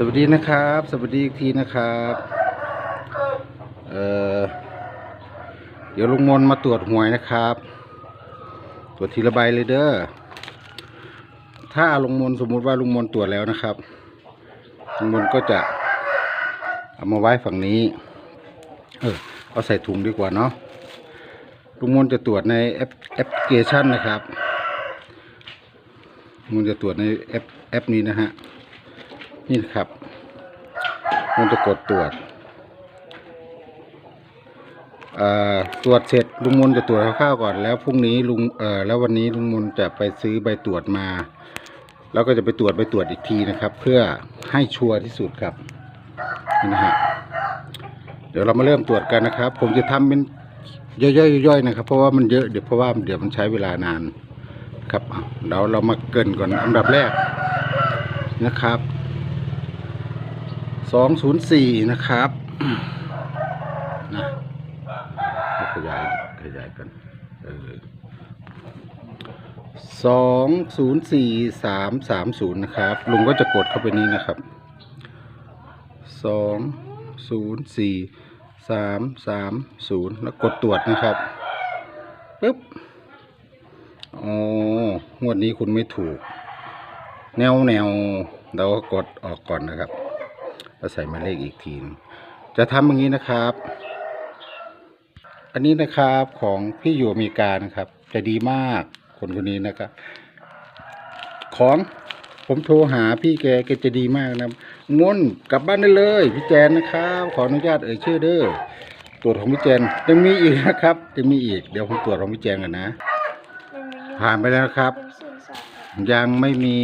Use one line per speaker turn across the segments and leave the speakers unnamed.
สวัสดีนะครับ สวัสดีอีกทีนะครับเอ่อเดี๋ยวลุงมนมาตรวจหวยนะครับ ตรวจทีละใบเลยเด้อถ้าลุงมนสมมุติว่าลุงมนตรวจแล้วนะครับลุงมนก็จะเอามาไว้ฝั่งนี้ เออเอาใส่ถุงดีกว่าเนาะลุงมนจะตรวจในแอปแอปพลิเคชันนะครับลุงมนจะตรวจในแอปแอปนี้นะฮะ นี่ครับ มันจะกดตรวจเอ่อตรวจเสร็จลุงมนจะตรวจคร่าวๆก่อนแล้วพรุ่งนี้ลุงเอ่อแล้ววันนี้ลุงมนจะไปซื้อใบตรวจมา แล้วก็จะไปตรวจใบตรวจอีกทีนะครับ เพื่อให้ชัวร์ที่สุดครับนี่นะฮะเดี๋ยวเรามาเริ่มตรวจกันนะครับ ผมจะทำเป็นย่อยๆๆนะครับ เพราะว่ามันเยอะเดี๋ยวเพราะว่าเดี๋ยวมันใช้เวลานานครับเอาเดี๋ยวเรามาเกินก่อนอันดับแรกนะครับ สองศูนย์สี่นะครับนะขยายขยายกันเออสองศูนย์สี่สามสามศูนย์นะครับ ลุงก็จะกดเข้าไปนี้นะครับสองศูนย์สี่สามสามศูนย์แล้วกดตรวจนะครับปึ๊บอ๋องวดนี้คุณไม่ถูก แนวแนวเราก็กดออกก่อนนะครับ แล้วใส่หมายเลขอีกทีหนึงจะทำอย่างนี้นะครับ อันนี้นะครับของพี่อยู่อเมริกานะครับ จะดีมากคนคนนี้นะครับ ของผมโทรหาพี่แกแกจะดีมากนะมนกลับบ้านได้เลย พี่แจนนะครับ ขออนุญาตเอ่ยชื่อเด้อตรวจของพี่แจนยังมีอีกนะครับยังมีอีกเดี๋ยวผมตรวจของพี่แจนกันนะ ผ่านไปแล้วครับ ยังไม่มี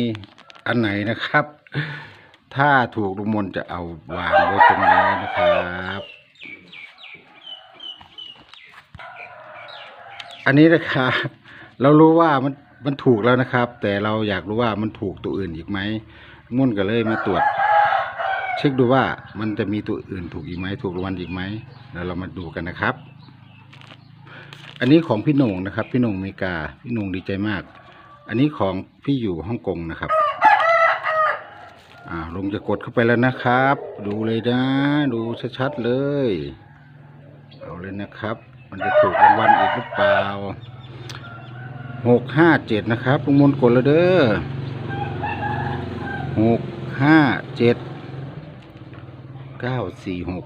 อันไหนนะครับ ถ้าถูกลุงมนจะเอาวางไว้ตรงนี้นะครับ อันนี้นะครับ เรารู้ว่ามันมันถูกแล้วนะครับ แต่เราอยากรู้ว่ามันถูกตัวอื่นอีกไหมลุงมนก็เลยมาตรวจ เช็คดูว่ามันจะมีตัวอื่นถูกอีกไหมถูกรางวัลอีกไหมแล้วเรามาดูกันนะครับ อันนี้ของพี่หนงนะครับ พี่หนงอเมริกาพี่หนงดีใจมาก อันนี้ของพี่อยู่ฮ่องกงนะครับ อ่าลุงจะกดเข้าไปแล้วนะครับ ดูเลยนะ ดูชัดๆเลย เอาเลยนะครับ มันจะถูกรางวัลอีกหรือเปล่าหกห้าเจ็ดนะครับลุงมนกดแล้วเด้อหกห้าเจ็ดเก้าสี่หก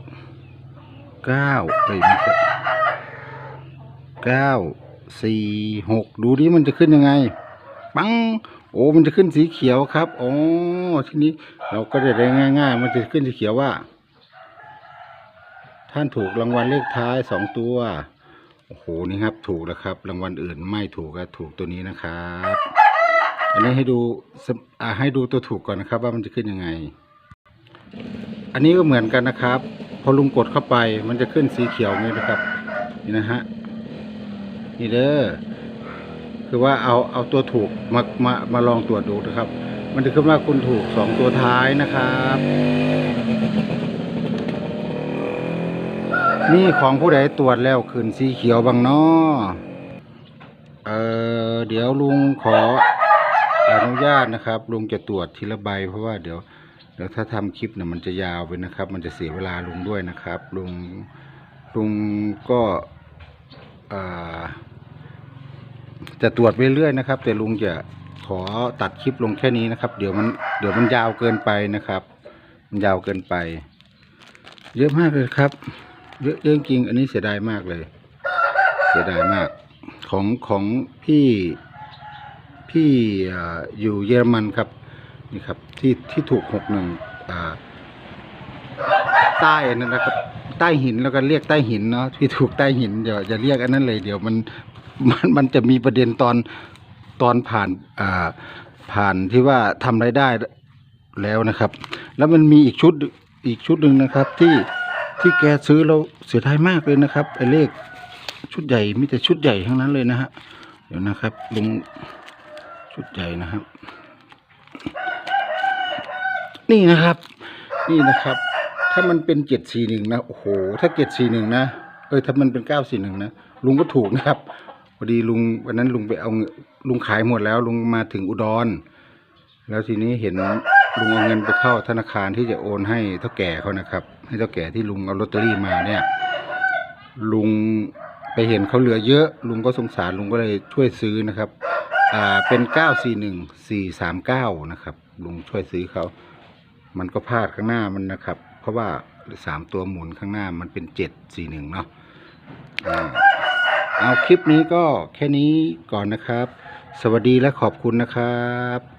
เก้าเอ้ยไม่ใช่เก้าสี่หกดูดิมันจะขึ้นยังไง ปัง โอ้มันจะขึ้นสีเขียวครับอ๋อทีนี้เราก็จะได้ง่าย ๆ มันจะขึ้นสีเขียวว่า ท่านถูกรางวัลเลขท้ายสองตัวโอ้โหนี่ครับ ถูกแล้วครับ รางวัลอื่นไม่ถูกก็ถูกตัวนี้นะครับอันนี้ให้ดูอ่าให้ดูตัวถูกก่อนนะครับ ว่ามันจะขึ้นยังไง อันนี้ก็เหมือนกันนะครับ พอลุงกดเข้าไปมันจะขึ้นสีเขียวนี่นะครับ นี่นะฮะนี่เด้อ คือว่าเอาเอาตัวถูกมามามาลองตรวจดูนะครับ มันจะขึ้นว่าคุณถูกสองตัวท้ายนะครับ นี่ของผู้ใดตรวจแล้วขึ้นสีเขียวบางนอเออเดี๋ยวลุงขออนุญาตนะครับลุงจะตรวจทีละใบเพราะว่าเดี๋ยวเดี๋ยวถ้าทำคลิปเนี่ยมันจะยาวไปนะครับ มันจะเสียเวลาลุงด้วยนะครับลุงลุงก็อ่า จะตรวจไปเรื่อยนะครับ แต่ลุงจะขอตัดคลิปลงแค่นี้นะครับ เดี๋ยวมันเดี๋ยวมันยาวเกินไปนะครับ มันยาวเกินไป เยอะมากเลยครับ เยอะเยอะจริง อันนี้เสียดายมากเลย เสียดายมาก ของของพี่พี่ออยู่เยอรมันครับนี่ครับที่ที่ถูกหกหนึ่งใต้นั่นนะครับ ใต้หินแล้วก็เรียกใต้หินเนาะที่ถูกใต้หินอย่าอย่าเรียกอันนั้นเลย เดี๋ยวมัน มันมันจะมีประเด็นตอนตอนผ่านอ่าผ่านที่ว่าทำรายได้แล้วนะครับ แล้วมันมีอีกชุดอีกชุดหนึ่งนะครับ ที่ที่แกซื้อเราเสียดายมากเลยนะครับไอ้เลขชุดใหญ่มีแต่ชุดใหญ่ทั้งนั้นเลยนะฮะเดี๋ยวนะครับลงชุดใหญ่นะครับ นี่นะครับ นี่นะครับ ถ้ามันเป็นเจ็ดสี่หนึ่งนะโอ้โหถ้าเจ็ดสี่หนึ่งนะเออถ้ามันเป็นเก้าสี่หนึ่งนะลุงก็ถูกนะครับ พอดีลุงวันนั้นลุงไปเอาเงินลุงขายหมดแล้ว ลุงมาถึงอุดร แล้วทีนี้เห็นลุงเอาเงินไปเข้าธนาคารที่จะโอนให้เท่าแก่เขานะครับ ให้เท่าแก่ที่ลุงเอาลอตเตอรี่มาเนี่ย ลุงไปเห็นเขาเหลือเยอะ ลุงก็สงสารลุงก็เลยช่วยซื้อนะครับ อ่าเป็นเก้าสี่หนึ่งสี่สามเก้านะครับ ลุงช่วยซื้อเขามันก็พลาดข้างหน้ามันนะครับ เพราะว่าสามตัวหมุนข้างหน้ามันเป็นเจ็ดสี่หนึ่งเนาะอ่า เอาคลิปนี้ก็แค่นี้ก่อนนะครับ สวัสดีและขอบคุณนะครับ